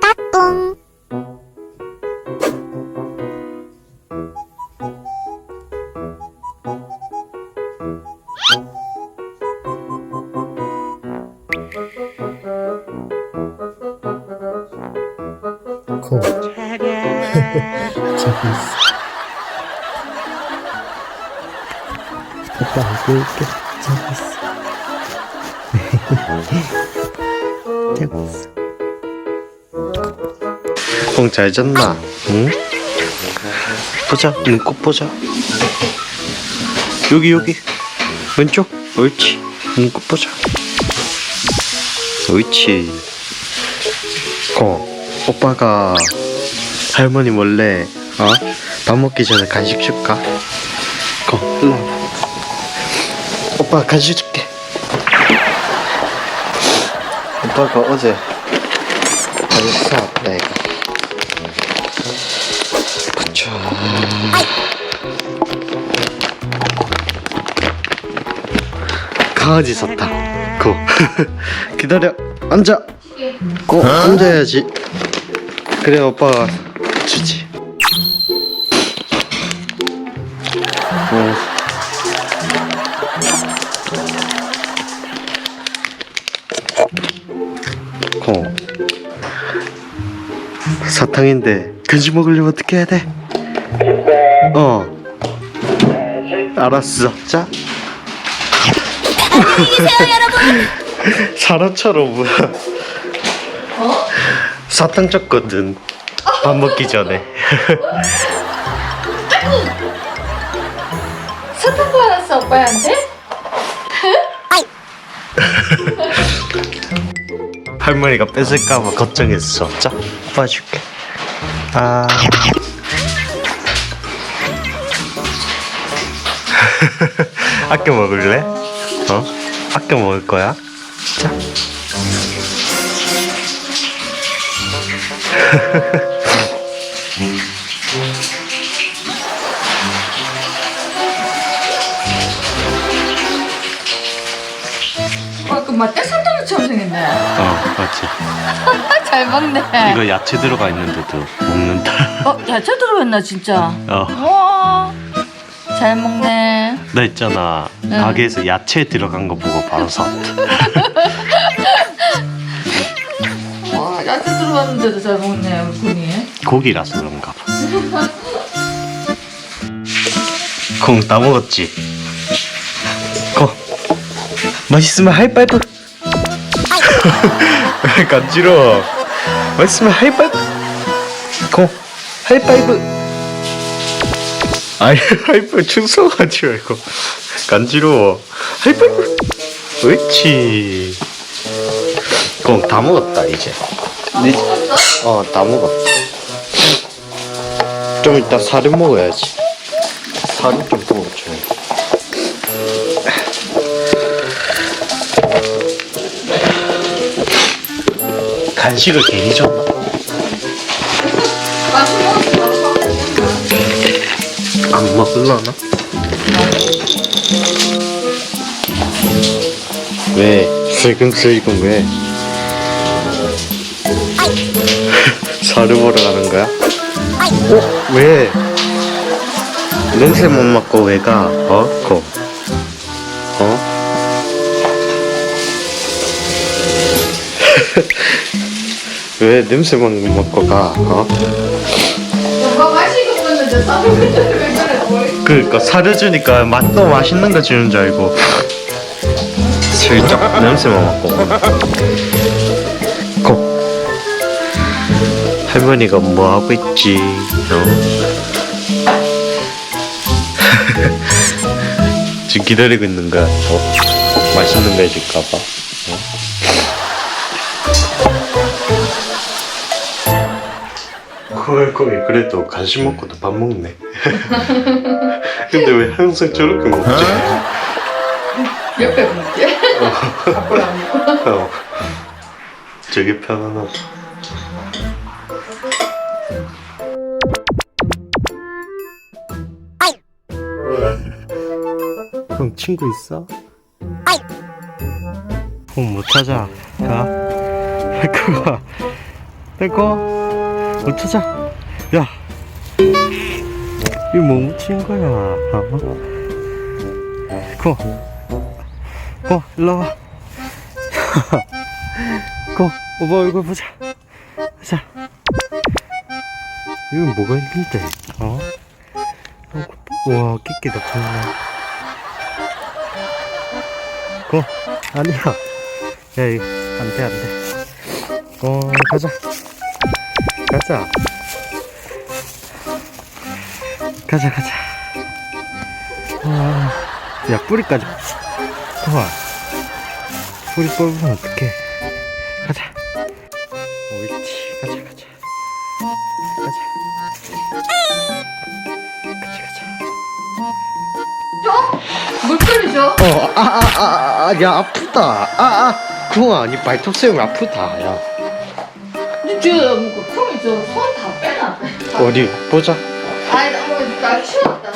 따뚱 코. 있어. 오빠 안볼게 저기 있어. 저기 있어. 콩잘 잤나? 응? 보자 눈꼭 보자 여기 여기 왼쪽 옳지 눈꼭 보자 옳지 콩 오빠가 할머니 몰래 어? 밥 먹기 전에 간식 줄까? 콩 일로 오빠 간식 줄게 오빠가 어제 간식 사왔다 이거 그쵸. 강아지 샀다. 고. 기다려. 앉아. 고 앉아야지. 그래 오빠가 주지. 어. 사탕인데 간식 먹으려면 어떻게 해야 돼? 어. 알았어. 자. 사람처럼 뭐야? 사탕 쪘거든. 밥 먹기 전에. 사탕 받았어 오빠한테? 할머니가 뺏을까봐 걱정했어. 자, 오빠 줄게. 아. 아껴 먹을래? 어? 아껴 먹을 거야? 자. 어, 그 맞대 사탕처럼 생겼네. 어, 맞지. 잘 먹네. 이거 야채 들어가 있는데도 먹는다. 어, 야채 들어갔나 진짜. 어. 와, 잘 먹네. 나 있잖아 가게에서 야채 들어간 거 보고 바로 샀다 와, 야채 들어갔는데도 잘 먹네 우리 군이. 고기라서 그런가 봐. 콩다 먹었지? 콩 맛있으면 하이파이브 간지러워 맛있으면 하이파이브? 콩 하이파이브. 아이 하이파이브 충성하지 말고. 간지러워 하이파이브. 옳지. 콩다 먹었다 이제. 네. 어, 다 먹었다. 좀 이따 살을 먹어야지. 살을 좀 먹어줘야 간식을 괜히 줬나? 안 먹을라나? 왜? 슬금슬금 왜? 살을 보러 가는 거야? 어? 왜? 냄새 못 맡고 왜 가? 어? 고. 어? 왜 냄새만 못 맡고 가? 어? 오빠 맛있게 먹었는데 사탕을 왜 그래? 뭘? 그니까 살을 주니까 맛도 맛있는 거 주는 줄 알고 슬쩍 냄새만 맡고 고 할머니가 뭐 하고 있지 어? 지금 기다리고 있는 거야 어? 맛있는 거 해줄까 봐 어? 거기 그래도 간식 먹고도 밥 먹네 근데 왜 항상 저렇게 먹지? 옆에 먹지? 앞으로 안 먹어. 어. 저게 편안하다. 형 친구 있어? 콩못 찾아 가 콩아 콩아 못 찾아? 야 이거 뭐 묻힌 거야? 어? 콩콩 일로 와. 콩, 오빠 얼굴 보자. 보자. 이건 뭐가 있는데? 어? 와 끼끼다 보이네 고 아니야. 야 이거 안돼 안돼. 어 가자 가자. 가자 가자. 아, 야 뿌리까지. 좋아 뿌리 뽑으면 어떡해. 가자. 옳지. 가자 가자. 가자. 가자 가자. 물 끓이죠? 어, 아, 아, 아, 아, 야, 아프다. 아, 아, 그거 아니, 발톱 세우면 아프다, 야. 저, 뭐, 콩이 저손다 빼놔. 어디, 보자. 아니, 나 뭐, 나 치웠다.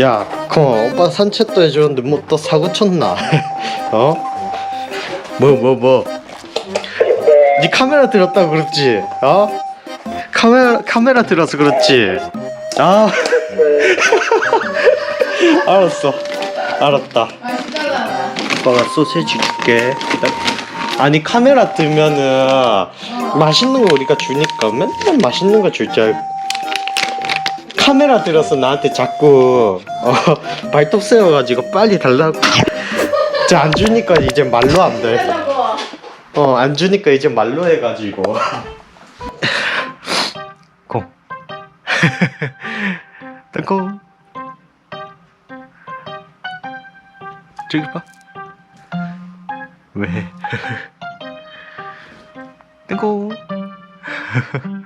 야, 그거 오빠 산책도 해주는데 뭐 또 사고 쳤나? 어? 뭐, 뭐, 뭐. 니 카메라 들었다고 그랬지? 어? 카메라, 카메라 들어서 그렇지? 아. 알았어. 알았다. 오빠가 소세지 줄게. 아니 카메라 들면은 맛있는 거 우리가 주니까 맨날 맛있는 거 줄 줄 알고 카메라 들어서 나한테 자꾸 어, 발톱 세워가지고 빨리 달라고 이제 안 주니까 이제 말로 안 돼. 빼라고. 어안 주니까 이제 말로 해가지고 고 땡고 저기 봐 왜? 땡고